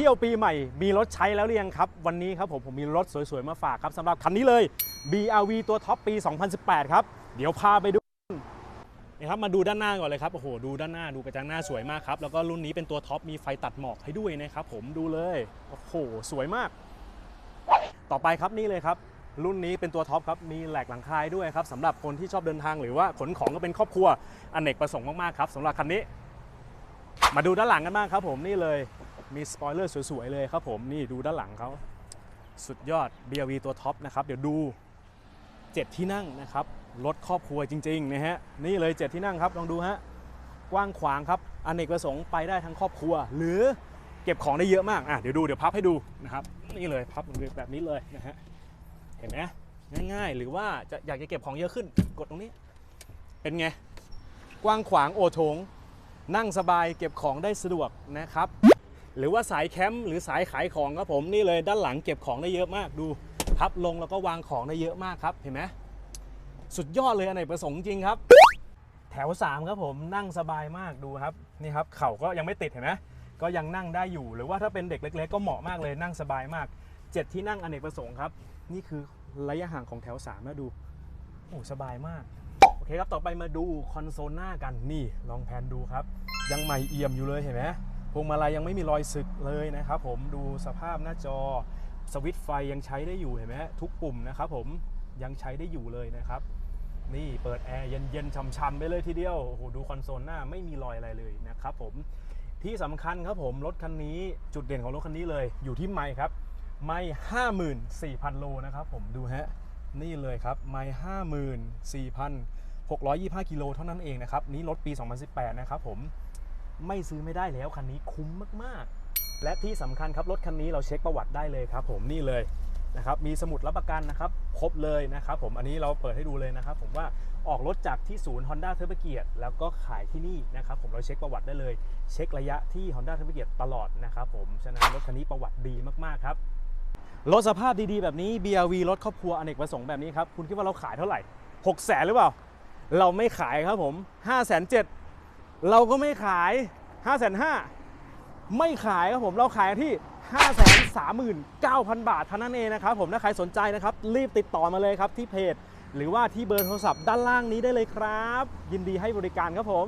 ที่ยวปีใหม่ มีรถใช้แล้วหรือยังครับ วันนี้ครับผมผมมีรถสวยๆ มาฝากครับสำหรับคันนี้เลย BRV ตัวท็อปปี 2018 ครับ เดี๋ยวพาไปดูนี่ครับมาดูด้านหน้าก่อนเลยครับ โอ้โห ดูด้านหน้าดูกระจังหน้าสวยมากครับ แล้วก็รุ่นนี้เป็นตัวท็อปมีไฟตัดหมอกให้ด้วยนะครับผมดูเลย โอ้โห สวยมาก ต่อไปครับนี่เลยครับ รุ่นนี้เป็นตัวท็อปครับ มีแหลกหลังคายด้วยครับสำหรับคนที่ชอบเดินทางหรือว่าขนของก็เป็นครอบครัวอเนกประสงค์มากๆครับสำหรับคันนี้ มาดูด้านหลังกันบ้างครับ ผมนี่เลย มีสปอยเลอร์สวยๆเลยครับผมนี่ดูด้านหลังเขาสุดยอด BRV ตัวท็อปนะครับ เดี๋ยวดู 7 ที่นั่งนะครับ รถครอบครัวจริงๆนะฮะนี่เลย 7 ที่นั่งครับลองดูฮะกว้างขวางครับอเนกประสงค์ไปได้ทั้งครอบครัว หรือเก็บของได้เยอะมากอะเดี๋ยวดูเดี๋ยวพับให้ดูนะครับนี่เลยพับแบบนี้เลยนะฮะเห็นไหมง่ายๆ หรือว่าจะอยากจะเก็บของเยอะขึ้นกดตรงนี้ เป็นไง กว้างขวางโอโถงนั่งสบายเก็บของได้สะดวกนะครับ หรือว่าสายแคมป์หรือสายขายของครับผมนี่เลยด้านหลังเก็บของได้เยอะมากดูพับลงแล้วก็วางของได้เยอะมากครับเห็นไหมสุดยอดเลยอันไหนประสงค์จริงครับ แถว 3 ครับผมนั่งสบายมากดูครับนี่ครับเข่าก็ยังไม่ติดเห็นไหมก็ยังนั่งได้อยู่ หรือว่าถ้าเป็นเด็กเล็ก ๆ ก็เหมาะมากเลยนั่งสบายมาก 7 ที่นั่งอเนกประสงค์ครับ นี่คือระยะห่างของแถว3มาดูโอ้สบายมากโอเคครับ ต่อไปมาดูคอนโซลหน้ากันนี่ลองแพนดูครับ ยังใหม่เอี่ยมอยู่เลยเห็นไหม พวงมาลัยยังไม่มีรอยสึกเลยนะครับผมดูสภาพหน้าจอสวิตช์ไฟยังใช้ได้อยู่เห็นไหมทุกปุ่มนะครับผมยังใช้ได้อยู่เลยนะครับ นี่เปิดแอร์เย็นๆช่ำๆไปเลยทีเดียวโอ้โหดูคอนโซลหน้าไม่มีรอยอะไรเลยนะครับผมที่สำคัญครับผมรถคันนี้จุดเด่นของรถคันนี้เลย อยู่ที่ไมค์ครับไมค์54,000โลนะครับผมดูฮะนี่เลยครับไมค์54,625กิโลเท่านั้นเองนะครับ นี้รถปี 2018 นะครับผม ไม่ซื้อไม่ได้แล้วคันนี้คุ้มมากๆ และที่สำคัญครับรถคันนี้เราเช็คประวัติได้เลยครับ ผมนี่เลยนะครับมีสมุดรับประกันนะครับครบเลยนะครับผมอันนี้เราเปิดให้ดูเลยนะครับ ผมว่าออกรถจากที่ศูนย์ Honda เทอร์เบเกียรแล้วก็ขายที่นี่นะครับผมเราเช็คประวัติได้เลย เช็คระยะที่ Honda เทอร์เบเกียรตลอดนะครับผมฉะนั้นรถคันนี้ประวัติดีมากๆครับรถสภาพดีๆแบบนี้ BRV รถครอบครัวอเนกประสงค์แบบนี้ครับคุณคิดว่าเราขายเท่าไหร่ 6 0แสนหรือเปล่า เราไม่ขายครับผม 5 7 0 0 0 เราก็ไม่ขาย 5 5 0 0 0ไม่ขายครับผมเราขายที่ 5 3 9 0 0 0 บาทเท่านั้นเองนะครับผมถ้าใครสนใจนะครับ รีบติดต่อมาเลยครับที่เพจ หรือว่าที่เบอร์โทรศัพท์ด้านล่างนี้ได้เลยครับ ยินดีให้บริการครับผม